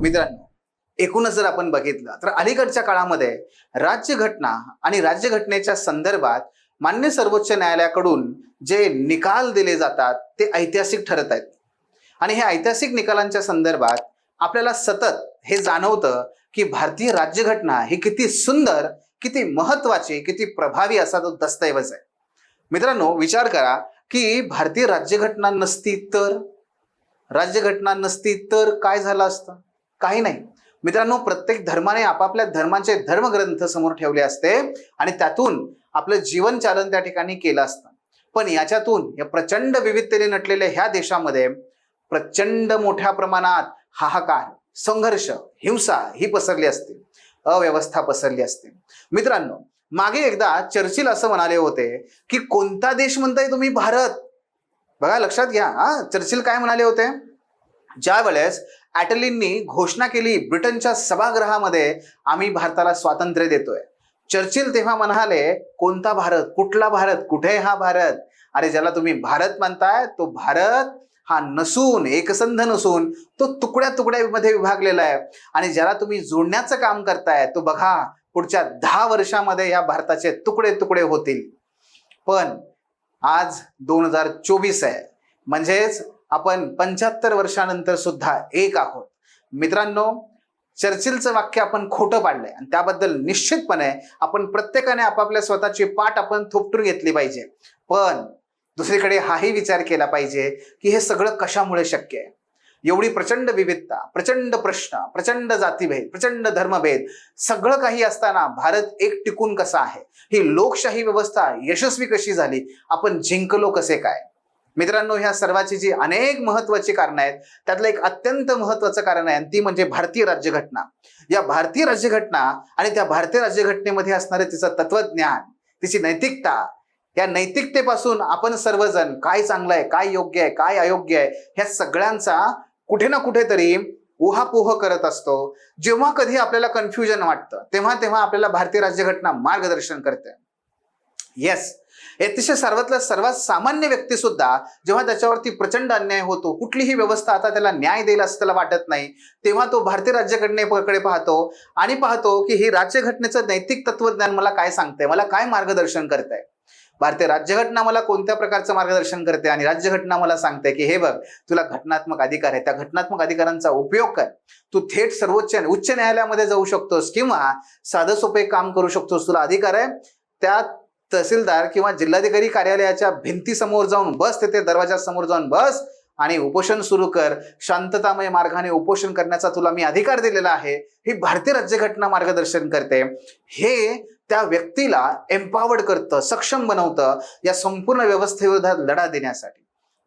मित्रांनो एकूणच जर आपण बघितलं तर अलीकडच्या काळामध्ये राज्यघटना आणि राज्यघटनेच्या संदर्भात मान्य सर्वोच्च न्यायालयाकडून जे निकाल दिले जातात ते ऐतिहासिक ठरत आहेत. आणि हे ऐतिहासिक निकालांच्या संदर्भात आपल्याला सतत हे जाणवतं की भारतीय राज्यघटना ही किती सुंदर किती महत्वाची किती प्रभावी असा तो दस्तऐवज आहे. मित्रांनो विचार करा की भारतीय राज्यघटना नसती तर? राज्यघटना नसती तर काय झालं असतं? काही नाही. मित्रांनो प्रत्येक धर्माने आपापल्या धर्माचे धर्मग्रंथ समोर ठेवले असते आणि त्यातून आपलं जीवन चालन त्या ठिकाणी केलं असतं. पण याच्यातून या प्रचंड विविधतेने नटलेल्या ह्या देशामध्ये प्रचंड मोठ्या प्रमाणात हाहाकार संघर्ष हिंसा ही पसरली असते. अव्यवस्था पसरली असते. मित्रांनो मागे एकदा चर्चिल असं म्हणाले होते की कोणता देश म्हणताय तुम्ही? भारत. बघा लक्षात घ्या हा. चर्चिल काय म्हणाले होते? ज्या वेळेस ॲटलींनी घोषणा केली ब्रिटनच्या सभागृहामध्ये आम्ही भारताला स्वातंत्र्य देतोय. चर्चिल तेव्हा म्हणाले कोणता भारत? कुठला भारत? कुठे हा भारत? अरे ज्याला तुम्ही भारत म्हणताय तो भारत हा नसून एकसंध नसून तो तुकड्या तुकड्यामध्ये विभागलेला आहे. आणि ज्याला तुम्ही जोडण्याचं काम करताय तो बघा पुढच्या दहा वर्षामध्ये या भारताचे तुकडे तुकडे होतील. पण आज दोन हजार चोवीस आहे. म्हणजेच आपण पंच्याहत्तर वर्षानंतर सुद्धा एक आहोत. मित्रांनो चर्चिलचं वाक्य आपण खोटं पाडलंय आणि त्याबद्दल निश्चितपणे आपण प्रत्येकाने आपापल्या स्वतःची पाठ आपण थोपटून घेतली पाहिजे. पण दुसरीकडे हाही विचार केला पाहिजे की हे सगळं कशामुळे शक्य आहे? एवढी प्रचंड विविधता प्रचंड प्रश्न प्रचंड जातीभेद प्रचंड धर्मभेद सगळं काही असताना भारत एक टिकून कसा आहे? ही लोकशाही व्यवस्था यशस्वी कशी झाली? आपण जिंकलो कसे काय? मित्रांनो ह्या सर्वाची जी अनेक महत्वाची कारणं आहेत त्यातलं एक अत्यंत महत्वाचं कारण आहे आणि ती म्हणजे भारतीय राज्यघटना. या भारतीय राज्यघटना आणि त्या भारतीय राज्यघटनेमध्ये असणारे तिचं तत्वज्ञान तिची नैतिकता या नैतिकतेपासून आपण सर्वजण काय चांगलं आहे काय योग्य आहे काय अयोग्य आहे ह्या सगळ्यांचा कुठे ना कुठेतरी उहापोह करत असतो. जेव्हा कधी आपल्याला कन्फ्युजन वाटतं तेव्हा तेव्हा आपल्याला भारतीय राज्यघटना मार्गदर्शन करते. येस अतिशय सर्वातला सर्वात सामान्य व्यक्ती सुद्धा जेव्हा त्याच्यावरती प्रचंड अन्याय होतो कुठलीही व्यवस्था आता त्याला न्याय देईल असं त्याला वाटत नाही तेव्हा तो भारतीय राज्यघटनेकडे पाहतो आणि पाहतो की ही राज्यघटनेचं नैतिक तत्वज्ञान मला काय सांगतंय मला काय मार्गदर्शन करतंय? भारतीय राज्यघटना मला कोणत्या प्रकारचं मार्गदर्शन करते आणि राज्यघटना मला सांगते की हे बघ तुला घटनात्मक अधिकार आहे त्या घटनात्मक अधिकारांचा उपयोग कर. तू थेट सर्वोच्च उच्च न्यायालयामध्ये जाऊ शकतोस किंवा साधं सोपे काम करू शकतोस तुला अधिकार आहे त्या तहसीलदार किंवा जिल्हाधिकारी कार्यालयाच्या भिंतीसमोर जाऊन बस तिथे दरवाजासमोर जाऊन बस आणि उपोषण सुरू कर. शांततामय मार्गाने उपोषण करण्याचा तुला मी अधिकार दिलेला आहे. ही भारतीय राज्यघटना मार्गदर्शन करते. हे त्या व्यक्तीला एम्पावर्ड करतं सक्षम बनवतं या संपूर्ण व्यवस्थेविरोधात लढा देण्यासाठी.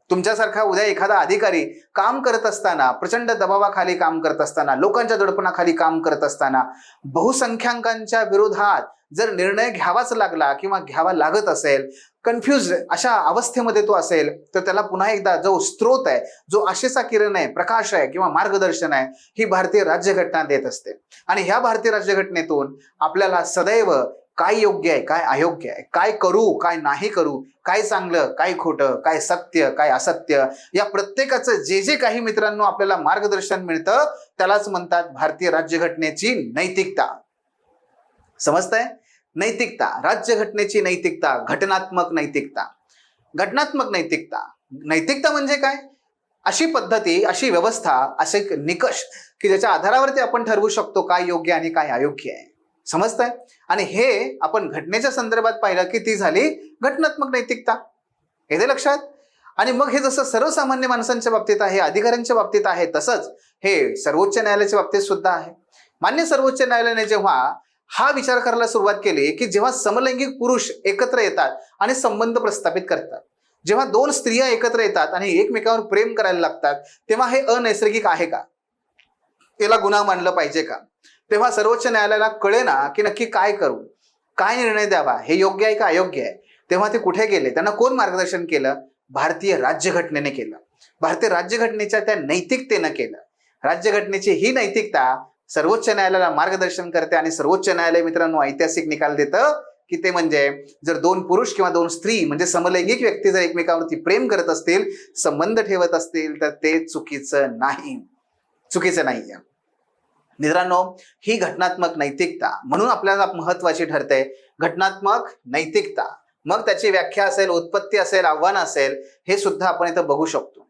तुमच्यासारखा उद्या एखादा अधिकारी काम करत असताना प्रचंड दबावाखाली काम करत असताना लोकांच्या दडपणाखाली काम करत असताना बहुसंख्याकांच्या विरोधात जर निर्णय घ्यावाच लागला किंवा घ्यावा लागत असेल कन्फ्युज अशा अवस्थेमध्ये तो असेल तर त्याला पुन्हा एकदा जो स्त्रोत आहे जो आशेचा किरण आहे प्रकाश आहे किंवा मार्गदर्शन आहे ही भारतीय राज्यघटना देत असते. आणि ह्या भारतीय राज्यघटनेतून आपल्याला सदैव काय योग्य आहे काय अयोग्य आहे काय करू काय नाही करू काय चांगलं काय खोटं काय सत्य काय असत्य या प्रत्येकाचं जे जे काही मित्रांनो आपल्याला मार्गदर्शन मिळतं त्यालाच म्हणतात भारतीय राज्यघटनेची नैतिकता. समजतंय? नैतिकता राज्यघटनेची नैतिकता घटनात्मक नैतिकता. घटनात्मक नैतिकता. नैतिकता म्हणजे काय? अशी पद्धती अशी व्यवस्था असे निकष की ज्याच्या आधारावरती आपण ठरवू शकतो काय योग्य आणि काय अयोग्य आहे. समजतंय? आणि हे आपण घटनेच्या संदर्भात पाहिलं की ती झाली घटनात्मक नैतिकता. येते लक्षात? आणि मग हे जसं सर्वसामान्य माणसांच्या बाबतीत आहे अधिकाऱ्यांच्या बाबतीत आहे तसंच हे सर्वोच्च न्यायालयाच्या बाबतीत सुद्धा आहे. मान्य सर्वोच्च न्यायालयाने जेव्हा हा विचार करायला सुरुवात केली की जेव्हा समलैंगिक पुरुष एकत्र येतात आणि संबंध प्रस्थापित करतात जेव्हा दोन स्त्रिया एकत्र येतात आणि एकमेकांवर प्रेम करायला लागतात तेव्हा हे अनैसर्गिक आहे का? त्याला गुन्हा मानलं पाहिजे का? तेव्हा सर्वोच्च न्यायालयाला कळेना की नक्की काय करू काय निर्णय द्यावा हे योग्य आहे का अयोग्य आहे? तेव्हा ते कुठे गेले? त्यांना कोण मार्गदर्शन केलं? भारतीय राज्यघटनेने केलं. भारतीय राज्यघटनेच्या त्या नैतिकतेनं केलं. राज्यघटनेची ही नैतिकता सर्वोच्च न्यायालयाला मार्गदर्शन करते आणि सर्वोच्च न्यायालय मित्रांनो ऐतिहासिक निकाल देतं की ते म्हणजे जर दोन पुरुष किंवा दोन स्त्री म्हणजे समलैंगिक व्यक्ती जर एकमेकावरती प्रेम करत असतील संबंध ठेवत असतील तर ते चुकीचं नाही. चुकीचं नाही मित्रांनो ही घटनात्मक नैतिकता म्हणून आपल्याला महत्वाची ठरते. घटनात्मक नैतिकता. मग त्याची व्याख्या असेल उत्पत्ती असेल आव्हान असेल हे सुद्धा आपण इथं बघू शकतो.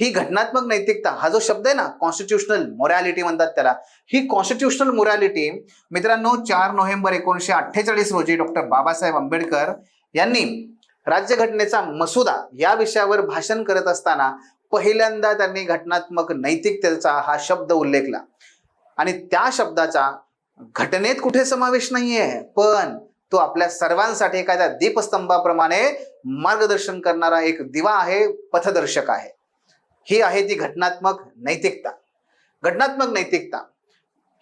ही घटनात्मक नैतिकता हा जो शब्द आहे ना कॉन्स्टिट्युशनल मोरॅलिटी म्हणतात त्याला. ही कॉन्स्टिट्युशनल मोरॅलिटी मित्रांनो चार नोव्हेंबर एकोणीसशे अठ्ठेचाळीस रोजी डॉक्टर बाबासाहेब आंबेडकर यांनी राज्यघटनेचा मसुदा या विषयावर भाषण करत असताना पहिल्यांदा त्यांनी घटनात्मक नैतिकतेचा हा शब्द उल्लेखला. आणि त्या शब्दाचा घटनेत कुठे समावेश नाहीये पण तो आपल्या सर्वांसाठी एखाद्या दीपस्तंभाप्रमाणे मार्गदर्शन करणारा एक दिवा आहे पथदर्शक आहे. ही आहे ती घटनात्मक नैतिकता. घटनात्मक नैतिकता.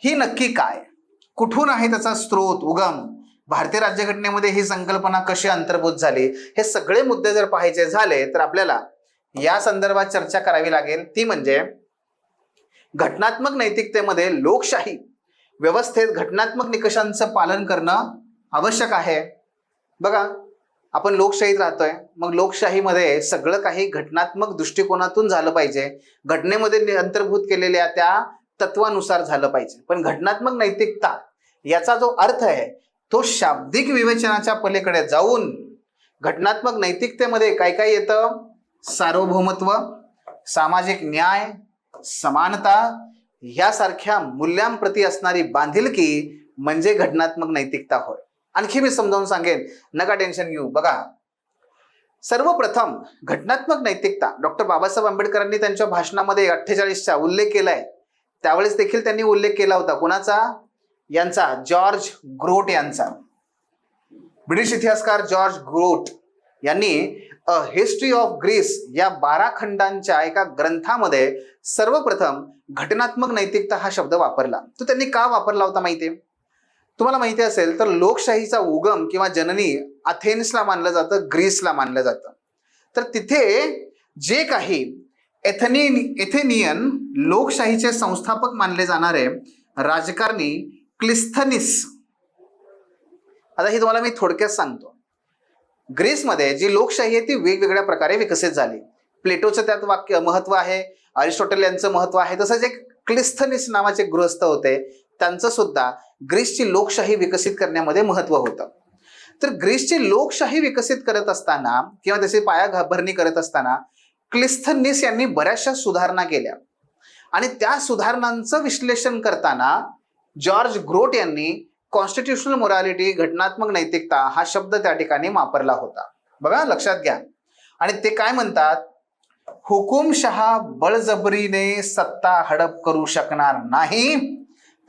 ही नक्की काय? कुठून आहे त्याचा स्रोत उगम? भारतीय राज्यघटनेमध्ये ही संकल्पना कशी अंतर्भूत झाली? हे सगळे मुद्दे जर पाहायचे झाले तर आपल्याला या संदर्भात चर्चा करावी लागेल. ती म्हणजे घटनात्मक नैतिकतेमध्ये लोकशाही व्यवस्थेत घटनात्मक निकषांचं पालन करणं आवश्यक आहे. बघा आपण लोकशाहीत राहतोय मग लोकशाहीमध्ये सगळं काही घटनात्मक दृष्टिकोनातून झालं पाहिजे. घटनेमध्ये नि- अंतर्भूत केलेल्या त्या तत्वानुसार झालं पाहिजे. पण घटनात्मक नैतिकता याचा जो अर्थ आहे तो शाब्दिक विवेचनाच्या पलीकडे जाऊन घटनात्मक नैतिकतेमध्ये काय काय येतं? सार्वभौमत्व सामाजिक न्याय समानता यासारख्या मूल्यांप्रती असणारी बांधिलकी म्हणजे घटनात्मक नैतिकता होय. आणखी मी समजावून सांगेन. नका टेन्शन घेऊ. बघा. सर्वप्रथम घटनात्मक नैतिकता. डॉक्टर बाबासाहेब आंबेडकरांनी त्यांच्या भाषणामध्ये अठ्ठेचाळीसचा उल्लेख केलाय. त्यावेळेस देखील त्यांनी उल्लेख केला होता. कोणाचा? यांचा. जॉर्ज ग्रोट यांचा. ब्रिटिश इतिहासकार जॉर्ज ग्रोट यांनी अ हिस्ट्री ऑफ ग्रीस या बारा खंडांच्या एका ग्रंथामध्ये सर्वप्रथम घटनात्मक नैतिकता हा शब्द वापरला. तो त्यांनी का वापरला होता माहितीये? तुम्हाला माहिती असेल तर लोकशाहीचा उगम किंवा जननी अथेन्सला मानलं जातं ग्रीसला मानलं जातं. तर तिथे जे काही एथनी एथेनियन लोकशाहीचे संस्थापक मानले जाणारे राजकारणी क्लिस्थनिस. आता हे तुम्हाला मी थोडक्यात सांगतो. ग्रीसमध्ये जी लोकशाही आहे ती वेगवेगळ्या प्रकारे विकसित झाली. प्लेटोचं त्यात वाक्य महत्त्व आहे अरिस्टॉटल यांचं महत्त्व आहे तसंच एक क्लिस्थनिस नावाचे गृहस्थ होते. त्यांचं सुद्धा ग्रीसची लोकशाही विकसित करण्यामध्ये महत्त्व होतं. तर ग्रीसची लोकशाही विकसित करत असताना किंवा त्याची पायाभरणी करत असताना क्लिस्थनिस यांनी बऱ्याचशा सुधारणा केल्या. आणि त्या सुधारणांचं विश्लेषण करताना जॉर्ज ग्रोट यांनी कॉन्स्टिट्युशनल मोरॅलिटी घटनात्मक नैतिकता हा शब्द त्या ठिकाणी वापरला होता. बघा लक्षात घ्या. आणि ते काय म्हणतात? हुकुमशहा बळजबरीने सत्ता हडप करू शकणार नाही.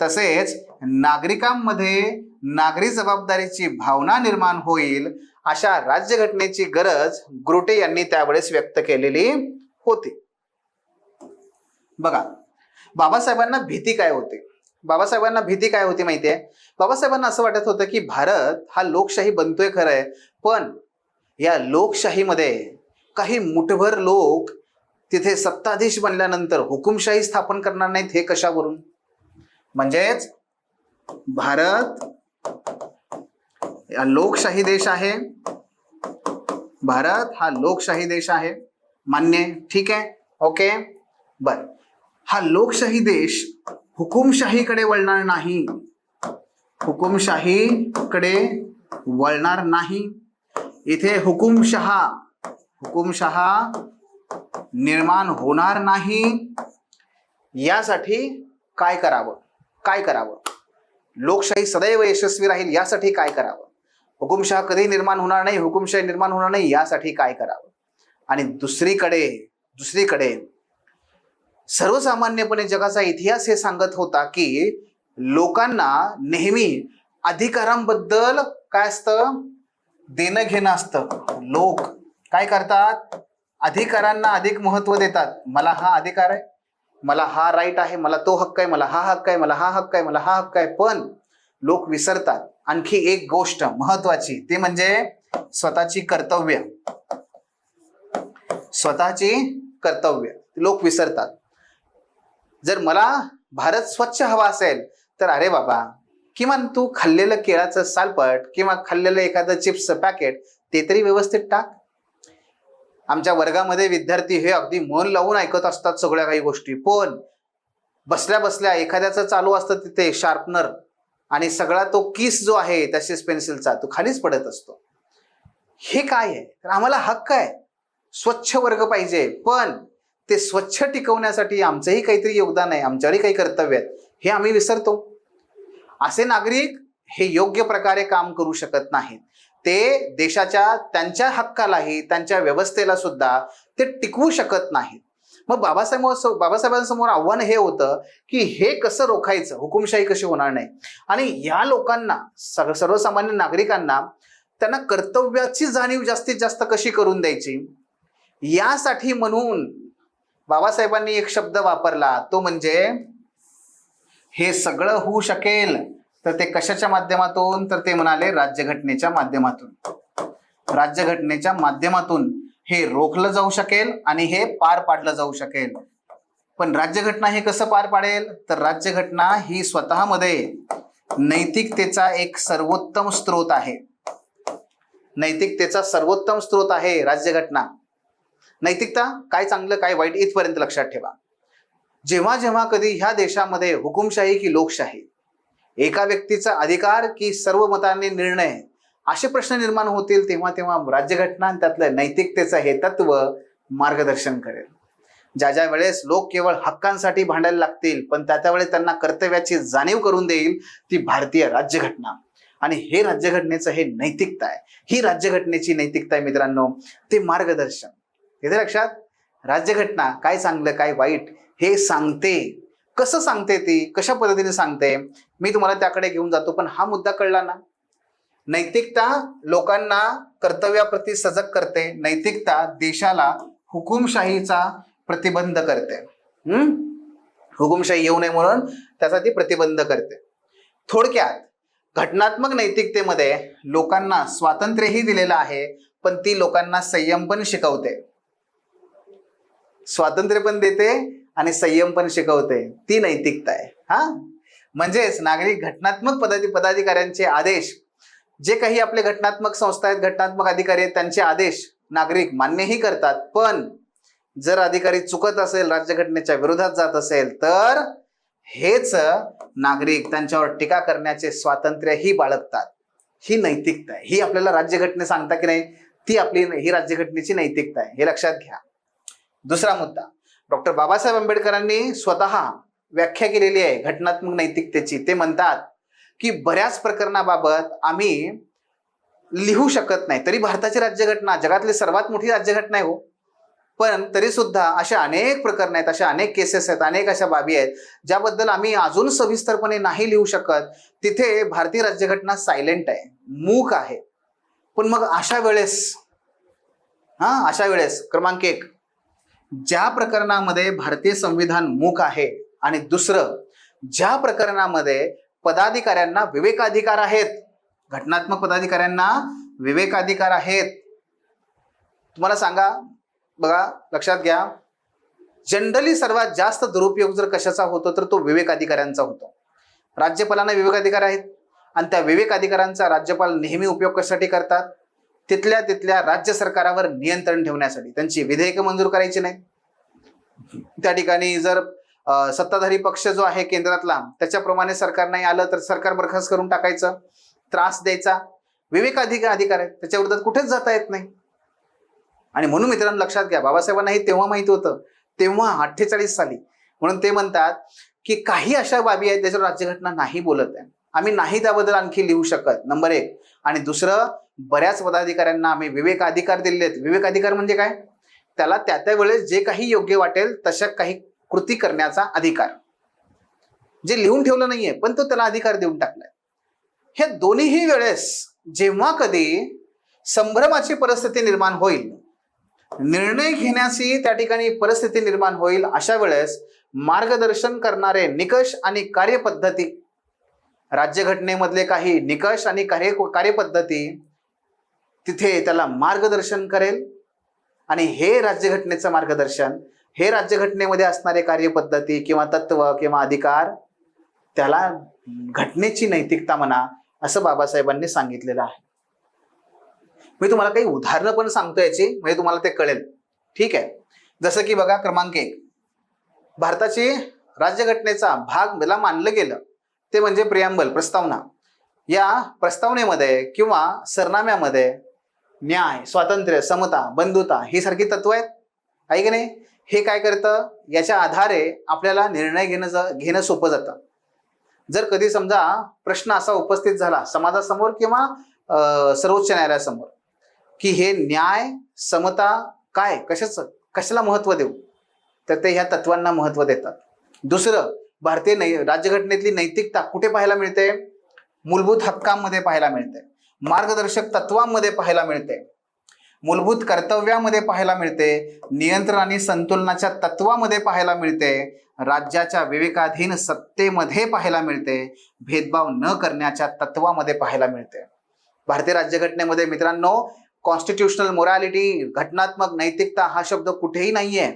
तसेच नागरिकांमध्ये नागरी जबाबदारीची भावना निर्माण होईल अशा राज्यघटनेची गरज ग्रोटे यांनी त्यावेळेस व्यक्त केलेली होती. बघा बाबासाहेबांना भीती काय होती? बाबासाहेबांना भीती काय होती माहितीये? बाबासाहेबांना असं वाटत होतं की भारत हा लोकशाही बनतोय आहे पण या लोकशाहीमध्ये काही मुठभर लोक तिथे सत्ताधीश बनल्यानंतर हुकुमशाही स्थापन करणार नाहीत हे कशावरून? म्हणजेच भारत हा लोकशाही देश आहे. भारत हा लोकशाही देश आहे. मान्य ठीक आहे? ओके? बर. हा लोकशाही देश हुकुमशाहीकडे वळणार नाही. हुकुमशाहीकडे वळणार नाही. इथे हुकुमशहा हुकुमशहा निर्माण होणार नाही. यासाठी काय करावं? काय करावं? लोकशाही सदैव यशस्वी राहील यासाठी काय करावं? हुकुमशहा कधी निर्माण होणार नाही हुकुमशाही निर्माण होणार नाही यासाठी काय करावं? आणि दुसरीकडे दुसरीकडे सर्वसामान्यपणे जगाचा इतिहास हे सांगत होता की लोकांना नेहमी अधिकारांबद्दल काय असतं? देणं घेणं असतं. लोक काय करतात? अधिकारांना अधिक महत्त्व देतात. मला हा अधिकार आहे. मला हा राईट आहे मला तो हक्क आहे मला हा हक्क आहे मला हा हक्क आहे मला हा हक्क आहे. पण लोक विसरतात. आणखी एक गोष्ट महत्वाची ते म्हणजे स्वतःची कर्तव्य. स्वतःची कर्तव्य. लोक विसरतात. जर मला भारत स्वच्छ हवा असेल तर अरे बाबा किमान तू खाल्लेलं केळाचं सालपट किंवा खाल्लेलं एखादं चिप्सचं पॅकेट ते तरी व्यवस्थित टाक. आमच्या वर्गामध्ये विद्यार्थी हे अगदी मन लावून ऐकत असतात सगळ्या काही गोष्टी. पण बसल्या बसल्या एखाद्याचं चालू असतं तिथे शार्पनर आणि सगळा तो किस जो आहे तसेच पेन्सिलचा तो खालीच पडत असतो. हे काय आहे? तर आम्हाला हक्क आहे. स्वच्छ वर्ग पाहिजे. पण ते स्वच्छ टिकवण्यासाठी आमचंही काहीतरी योगदान आहे आमच्यावरही काही कर्तव्य आहेत हे आम्ही विसरतो. असे नागरिक हे योग्य प्रकारे काम करू शकत नाहीत. ते देशाच्या त्यांच्या हक्कालाही त्यांच्या व्यवस्थेला सुद्धा ते टिकवू शकत नाहीत. मग बाबासाहेब बाबासाहेबांसमोर आव्हान हे होतं की हे कसं रोखायचं? हुकुमशाही कशी होणार नाही? आणि या लोकांना सर्व सर्वसामान्य नागरिकांना त्यांना कर्तव्याची जाणीव जास्तीत जास्त कशी करून द्यायची? यासाठी म्हणून बाबासाहेबांनी एक शब्द वापरला तो म्हणजे हे सगळं होऊ शकेल. तर ते कशाच्या माध्यमातून? तर ते म्हणाले राज्यघटनेच्या माध्यमातून. राज्यघटनेच्या माध्यमातून हे रोखलं जाऊ शकेल आणि हे पार पाडलं जाऊ शकेल. पण राज्यघटना हे कसं पार पाडेल? तर राज्यघटना ही स्वतःमध्ये नैतिकतेचा एक सर्वोत्तम स्रोत आहे. नैतिकतेचा सर्वोत्तम स्रोत आहे राज्यघटना. नैतिकता काय चांगलं काय वाईट इथपर्यंत लक्षात ठेवा. जेव्हा जेव्हा कधी ह्या देशामध्ये हुकुमशाही की लोकशाही एका व्यक्तीचा अधिकार की सर्व मतांनी निर्णय? असे प्रश्न निर्माण होतील तेव्हा तेव्हा राज्यघटना आणि त्यातलं नैतिकतेचं हे तत्व मार्गदर्शन करेल. ज्या ज्या वेळेस लोक केवळ हक्कांसाठी भांडायला लागतील पण त्या त्या वेळेस त्यांना कर्तव्याची जाणीव करून देईल ती भारतीय राज्यघटना. आणि हे राज्यघटनेचं हे नैतिकता आहे. ही राज्यघटनेची नैतिकता आहे मित्रांनो. ते मार्गदर्शन. येते लक्षात? राज्यघटना काय चांगलं काय वाईट हे सांगते. कसं सांगते ती? कशा पद्धतीने सांगते? मी तुम्हाला त्याकडे घेऊन जातो पण हा मुद्दा कळला ना? नैतिकता लोकांना कर्तव्याप्रती सजग करते नैतिकता देशाला हुकुमशाहीचा प्रतिबंध करते. हम्म? हुकुमशाही येऊ नये म्हणून त्याचा ती प्रतिबंध करते. थोडक्यात घटनात्मक नैतिकतेमध्ये लोकांना स्वातंत्र्यही दिलेलं आहे पण ती लोकांना संयम पण शिकवते. स्वातंत्र्य पण देते आणि संयम पण शिकवते. ती नैतिकता आहे हा? म्हणजेच नागरिक घटनात्मक पदाधी पदाधिकाऱ्यांचे आदेश. जे काही आपले घटनात्मक संस्था आहेत घटनात्मक अधिकारी आहेत त्यांचे आदेश नागरिक मान्यही करतात. पण जर अधिकारी चुकत असेल राज्यघटनेच्या विरोधात जात असेल तर हेच नागरिक त्यांच्यावर टीका करण्याचे स्वातंत्र्यही बाळगतात. ही नैतिकता आहे ही आपल्याला राज्यघटने सांगता की नाही ती आपली ही राज्यघटनेची नैतिकता आहे हे लक्षात घ्या. दुसरा मुद्दा. डॉक्टर बाबासाहेब आंबेडकरांनी स्वतः व्याख्या केलेली आहे घटनात्मक नैतिकतेची. ते म्हणतात की बऱ्याच प्रकरणाबाबत आम्ही लिहू शकत नाही. तरी भारताची राज्यघटना जगातली सर्वात मोठी राज्यघटना आहे हो. पण तरी सुद्धा अशा अनेक प्रकरण आहेत अशा अनेक केसेस आहेत अनेक अशा बाबी आहेत ज्याबद्दल आम्ही अजून सविस्तरपणे नाही लिहू शकत. तिथे भारतीय राज्यघटना सायलेंट आहे मूक आहे. पण मग अशा वेळेस हा अशा वेळेस क्रमांक एक ज्या प्रकरणामध्ये भारतीय संविधान मूक आहे आणि दुसरं ज्या प्रकरणामध्ये पदाधिकाऱ्यांना विवेकाधिकार आहेत घटनात्मक पदाधिकाऱ्यांना विवेकाधिकार आहेत. तुम्हाला सांगा बघा लक्षात घ्या. जनरली सर्वात जास्त दुरुपयोग जर कशाचा होतो तर तो विवेक अधिकाऱ्यांचा होतो. राज्यपालांना विवेक अधिकार आहेत. आणि त्या विवेकाधिकारांचा राज्यपाल नेहमी उपयोग कशासाठी करतात? तिथल्या तिथल्या राज्य सरकारावर नियंत्रण ठेवण्यासाठी त्यांची विधेयकं मंजूर करायची नाही. त्या ठिकाणी जर सत्ताधारी पक्ष जो आहे केंद्रातला त्याच्याप्रमाणे सरकार नाही आलं तर सरकार बरखास्त करून टाकायचं त्रास द्यायचा. विवेक अधिकार अधिकार आहेत त्याच्या विरोधात कुठेच जाता येत नाही. आणि म्हणून मित्रांनो लक्षात घ्या बाबासाहेबांनाही तेव्हा माहिती होतं तेव्हा अठ्ठेचाळीस साली. म्हणून ते म्हणतात की काही अशा बाबी आहेत त्याच्यावर राज्यघटना नाही बोलत आहे. आम्ही नाही त्याबद्दल आणखी लिहू शकत नंबर एक. आणि दुसरं बऱ्याच पदाधिकाऱ्यांना आम्ही विवेक अधिकार दिलेले आहेत विवेक अधिकार म्हणजे काय? त्याला त्या त्या वेळेस जे काही योग्य वाटेल तशा काही कृती करण्याचा अधिकार. जे लिहून ठेवलं नाहीये पण तो त्याला अधिकार देऊन टाकलाय. हे दोन्हीही वेळेस जेव्हा कधी संभ्रमाची परिस्थिती निर्माण होईल निर्णय घेण्याची त्या ठिकाणी परिस्थिती निर्माण होईल अशा वेळेस मार्गदर्शन करणारे निकष आणि कार्यपद्धती राज्यघटनेमधले काही निकष आणि कार्य कार्यपद्धती तिथे त्याला मार्गदर्शन करेल. आणि हे राज्यघटनेचं मार्गदर्शन हे राज्यघटनेमध्ये असणारे कार्यपद्धती किंवा तत्व किंवा अधिकार त्याला घटनेची नैतिकता म्हणा असं बाबासाहेबांनी सांगितलेलं आहे. मी तुम्हाला काही उदाहरणं पण सांगतो याची म्हणजे तुम्हाला ते कळेल. ठीक आहे? जसं की बघा क्रमांक एक. भारताची राज्यघटनेचा भाग मला मानलं गेलं ते म्हणजे प्रियांबल प्रस्तावना. या प्रस्तावनेमध्ये किंवा सरनाम्यामध्ये न्याय स्वातंत्र्य समता बंधुता ही सारखी तत्व आहेत? आहे की नाही? हे काय करतं? याच्या आधारे आपल्याला निर्णय घेणं ज- घेणं सोपं जातं. जर कधी समजा प्रश्न असा उपस्थित झाला समाजासमोर किंवा सर्वोच्च न्यायालयासमोर की हे न्याय समता काय? कशाचं कशाला महत्त्व देऊ? तर ते ह्या तत्वांना महत्त्व देतात. दुसरं भारतीय नै राज्यघटनेतली नैतिकता कुठे पाहायला मिळते? मूलभूत हक्कांमध्ये पाहायला मिळते. मार्गदर्शक तत्वांमध्ये पाहायला मिळते. मूलभूत कर्तव्यामध्ये पाहायला मिळते. नियंत्रण आणि संतुलनाच्या तत्वामध्ये पाहायला मिळते. राज्याच्या विवेकाधीन सत्तेमध्ये पाहायला मिळते. भेदभाव न करण्याच्या तत्वामध्ये पाहायला मिळते. भारतीय राज्यघटनेमध्ये मित्रांनो कॉन्स्टिट्युशनल मोरॅलिटी घटनात्मक नैतिकता हा शब्द कुठेही नाहीये.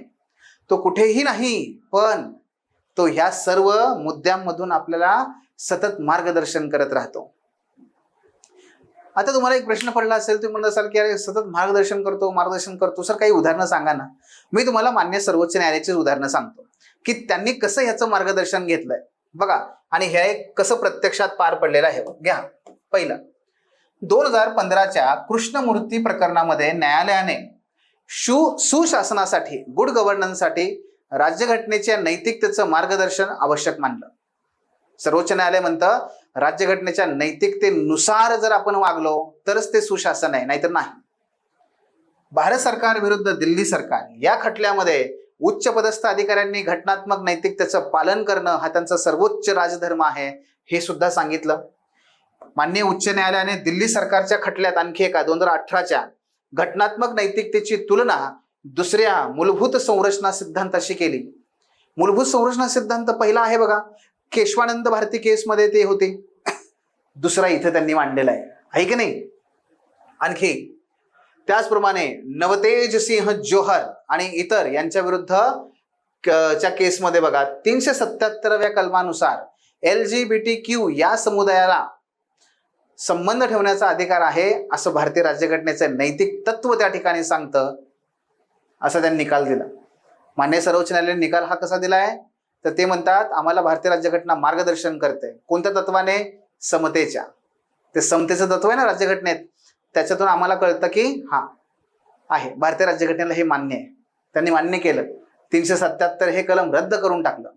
तो कुठेही नाही पण तो ह्या सर्व मुद्द्यांमधून आपल्याला सतत मार्गदर्शन करत राहतो. आता तुम्हाला एक प्रश्न पडला असेल तुम्ही म्हणत असाल की अरे सतत मार्गदर्शन करतो मार्गदर्शन करतो. सर काही उदाहरणं सांगा ना. मी तुम्हाला मान्य सर्वोच्च न्यायालयाची उदाहरणं सांगतो की त्यांनी कसं ह्याचं मार्गदर्शन घेतलंय. बघा आणि हे एक कसं प्रत्यक्षात पार पडलेलं आहे. घ्या. पहिलं. दोन हजार पंधराच्या कृष्णमूर्ती प्रकरणामध्ये न्यायालयाने शु सुशासनासाठी गुड गव्हर्नन्ससाठी राज्यघटनेच्या नैतिकतेचं मार्गदर्शन आवश्यक मानलं. सर्वोच्च न्यायालय म्हणतं राज्यघटनेच्या नैतिकतेनुसार जर आपण वागलो तरच ते सुशासन आहे नाहीतर नाही. भारत सरकार विरुद्ध दिल्ली सरकार या खटल्यामध्ये उच्च पदस्थ अधिकाऱ्यांनी घटनात्मक नैतिकतेचं पालन करणं हा त्यांचा सर्वोच्च राजधर्म आहे हे सुद्धा सांगितलं. मान्य उच्च न्यायालयाने दिल्ली सरकारच्या खटल्यात आणखी एका दोन हजार अठराच्या घटनात्मक नैतिकतेची तुलना दुसऱ्या मूलभूत संरचना सिद्धांताशी केली. मूलभूत संरचना सिद्धांत पहिला आहे बघा केशवानंद भारती केसमध्ये ते होते. दुसरा इथं त्यांनी मांडलेला आहे. आहे की नाही? आणखी. त्याचप्रमाणे नवतेज सिंह जोहर आणि इतर यांच्या विरुद्ध क- च्या केसमध्ये बघा तीनशे सत्याहत्तरव्या कलमानुसार L G B T Q या समुदायाला संबंध ठेवण्याचा अधिकार आहे असं भारतीय राज्यघटनेचं नैतिक तत्व त्या ठिकाणी सांगतं असा त्यांनी निकाल दिला. मान्य सर्वोच्च न्यायालयाने निकाल हा कसा दिला आहे तर ते म्हणतात आम्हाला भारतीय राज्यघटना मार्गदर्शन करते. कोणत्या तत्वाने? समतेच्या. ते समतेचं तत्व आहे ना राज्यघटनेत. त्याच्यातून आम्हाला कळतं की हा आहे. भारतीय राज्यघटनेला हे मान्य आहे. त्यांनी मान्य केलं. तीनशे सत्याहत्तर हे कलम रद्द करून टाकलं.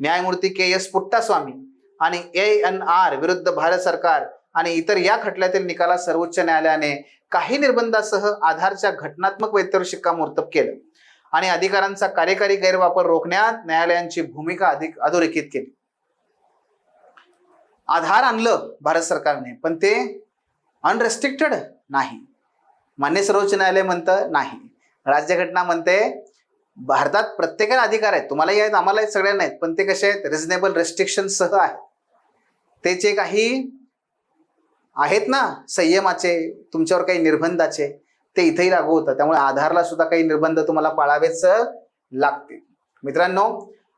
न्यायमूर्ती के एस पुट्टास्वामी आणि ए एन आर विरुद्ध भारत सरकार आणि इतर या खटल्यातील निकालात सर्वोच्च न्यायालयाने काही निर्बंधासह आधारच्या घटनात्मक वैधतेवर शिक्कामोर्तब केलं. आणि अधिकारांचा कार्यकारी गैरवापर रोखण्यात न्यायालयांची भूमिका अधिक अधोरेखित केली. आधार आणलं भारत सरकारने पण ते अनरेस्ट्रिक्टेड नाही. मान्य सर्वोच्च न्यायालय म्हणतं नाही. राज्यघटना म्हणते भारतात प्रत्येकाला अधिकार आहेत. तुम्हालाही आहेत आम्हालाही सगळ्यांना आहेत पण ते कसे आहेत? रिझनेबल रेस्ट्रिक्शन सह आहेत. त्याचे काही आहेत ना संयमाचे तुमच्यावर काही निर्बंधाचे ते इथेही लागू होतं. त्यामुळे आधारला सुद्धा काही निर्बंध तुम्हाला पाळावेच लागतील. मित्रांनो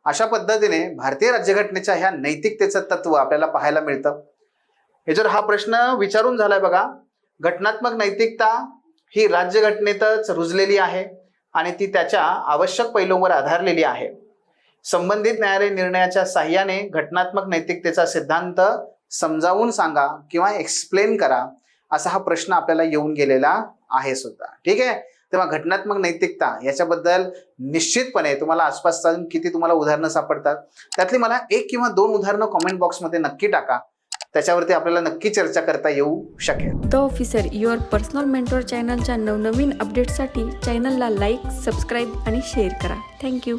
अशा पद्धतीने भारतीय राज्यघटनेच्या ह्या नैतिकतेचं तत्व आपल्याला पाहायला मिळतं. हे जर हा प्रश्न विचारून झालाय बघा. घटनात्मक नैतिकता ही राज्यघटनेतच रुजलेली आहे आणि ती त्याच्या आवश्यक पैलूंवर आधारलेली आहे. संबंधित न्यायालय निर्णयाच्या साह्याने घटनात्मक नैतिकतेचा सिद्धांत समजावून सांगा किंवा एक्सप्लेन करा असा हा प्रश्न आपल्याला येऊन गेलेला आहे सुद्धा. ठीक आहे? तेव्हा घटनात्मक नैतिकता याच्याबद्दल निश्चितपणे तुम्हाला आसपास चालून किती तुम्हाला उदाहरणं सापडतात त्यातली मला एक किंवा दोन उदाहरणं कॉमेंट बॉक्समध्ये नक्की टाका. त्याच्यावरती आपल्याला नक्की चर्चा करता येऊ शकेल. The officer your personal mentor चॅनलच्या नवनवीन अपडेटसाठी चॅनलला लाईक सबस्क्राईब आणि शेअर करा. Thank you